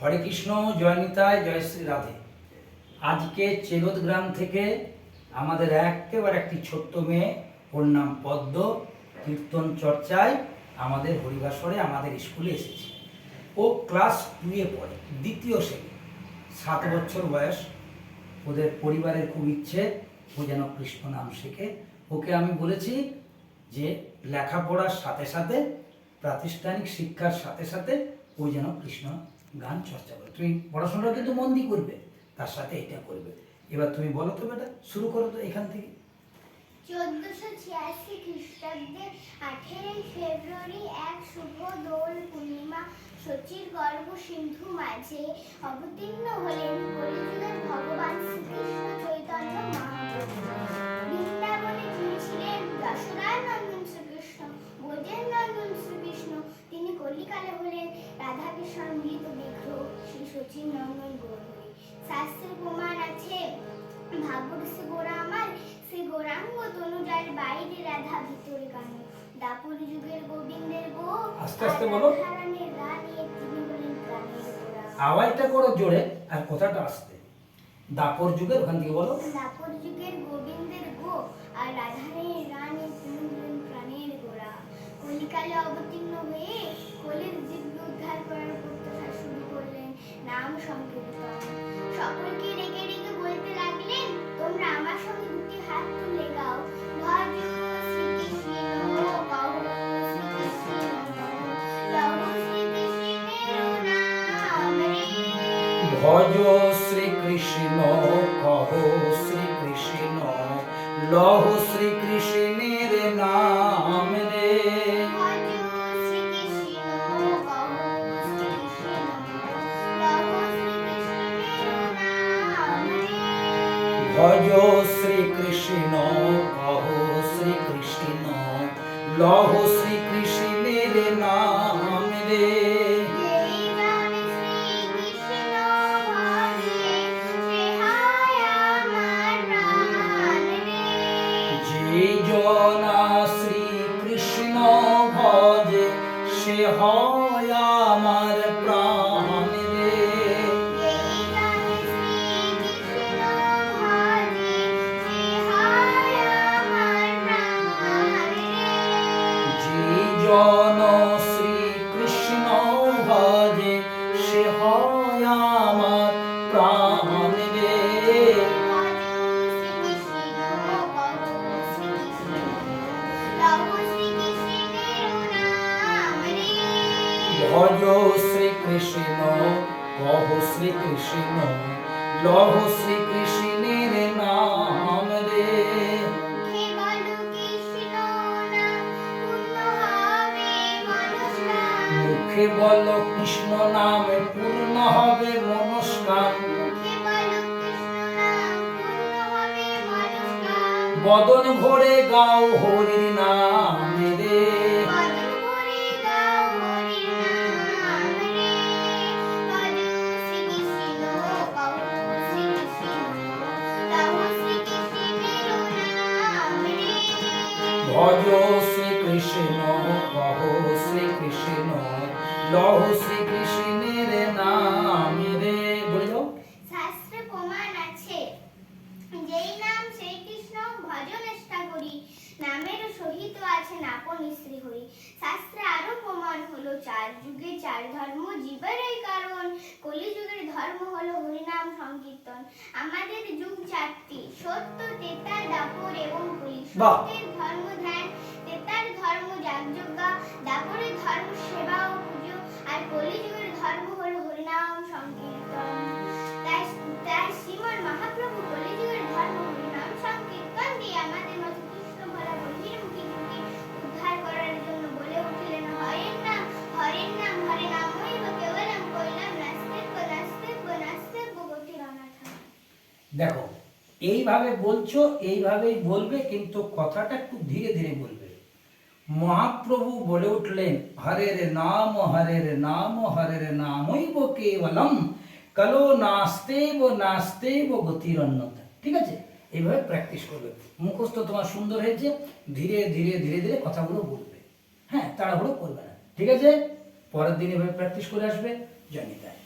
হরে কৃষ্ণ জয়নিতায় জয় শ্রী রাধে। আজকে চেরোদ গ্রাম থেকে আমাদের একেবারে একটি ছোট্ট মেয়ে, ওর নাম পদ্ম, কীর্তন চর্চায় আমাদের হরিবাসরে, আমাদের স্কুলে এসেছে। ও ক্লাস টুয়ে পড়ে, দ্বিতীয় শ্রেণি। সাত বছর বয়স। ওদের পরিবারের খুব ইচ্ছে, ও যেন কৃষ্ণ নাম শেখে। ওকে আমি বলেছি যে লেখাপড়ার সাথে সাথে, প্রাতিষ্ঠানিক শিক্ষার সাথে সাথে ও যেন কৃষ্ণ গান চর্চা করো। তুমি পড়াশোনাটা কিন্তু মন দিয়ে করবে, তার সাথে এটা করবে। এবার তুমি বলো তো বেটা, শুরু করো তো এখান থেকে। চোদ্দশো ছিয়াশি খ্রিস্টাব্দে আঠেরোই ফেব্রুয়ারি এক শুভ দোল পূর্ণিমা, শচীর গর্ব সিন্ধু মাঝে অবতীর্ণ রাধাকৃষ্ণ মিলিত বিগ্রহ শ্রী শচীর নন্দন গৌরী শাস্ত্রের প্রমাণ আছে ভাগবত শ্রী গোরা আমার গৌরাঙ্গ তনুজার বাইরে রাধা ভিতরে গান দাপুর যুগের গোবিন্দের গো আস্তে আস্তে বলো। রাধারানীর রানী তিনি বলেন প্রাণের গোরা। আওয়াজটা করো জোরে আর কথাটা আসতে। দাপর যুগের ওখান থেকে বলো। দাপুর যুগের গোবিন্দের গো আর রাধারানীর রানী তিনি বলেন প্রাণের গোরা। কলিকালে অবতীর্ণ হয়ে কলির নাম সংকীর্তন সকলকে রেগে রেগে বলতে লাগলেন তোমরা আমার সঙ্গে দুটি হাত তুলে গাও ভজ শ্রীকৃষ্ণ, কহ শ্রীকৃষ্ণ, লহ শ্রীকৃষ্ণ ভজ শ্রীকৃষ্ণ কহ শ্রীকৃষ্ণ লহ শ্রীকৃষ্ণের নাম রে। শ্রীকৃষ্ণ ভজে সে হয় আমার প্রাণ। জন শ্রীকৃষ্ণ ভজে সে হয় আমার প্রাণ রে ভজ শ্রীকৃষ্ণ কহ শ্রীকৃষ্ণ লহ শ্রীকৃষ্ণের মুখে বল, কৃষ্ণ নামে পূর্ণ হবে মনস্কাম বদন ভরে গাও হরির নাম রে। ভজ শ্রীকৃষ্ণ, কহ শ্রীকৃষ্ণ। লহ শ্রীকৃষ্ণের নাম রে বলে যাও শাস্ত্রে প্রমাণ আছে যেই নাম শ্রীকৃষ্ণ ভজন চেষ্টা করি নামের সহিত আছেন আপন শ্রী হরি শাস্ত্রে আরও প্রমাণ হলো চার যুগে চার ধর্ম জীবের এই কারণ। কলিযুগের ধর্ম হলো হরিনাম সংকীর্তন। আমাদের যুগ চারটি সত্য তেতার দাপর এবং কলি। সত্যের দেখো, এইভাবে বলছো, এইভাবেই বলবে, কিন্তু কথাটা একটু ধীরে ধীরে বলবে। মহাপ্রভু বলে উঠলেন, হরের নাম হরের নাম, হরের নামইব কেবলম। কলো নাস্তেব নাস্তেব গতিরন্যতা ঠিক আছে? এইভাবে প্র্যাকটিস করবে। মুখস্থ তোমার সুন্দর হয়েছে, ধীরে ধীরে ধীরে ধীরে কথাগুলো বলবে। হ্যাঁ তাড়াহুড়ো করবে না। ঠিক আছে? পরের দিন এভাবে প্র্যাকটিস করে আসবে জয় নিতাই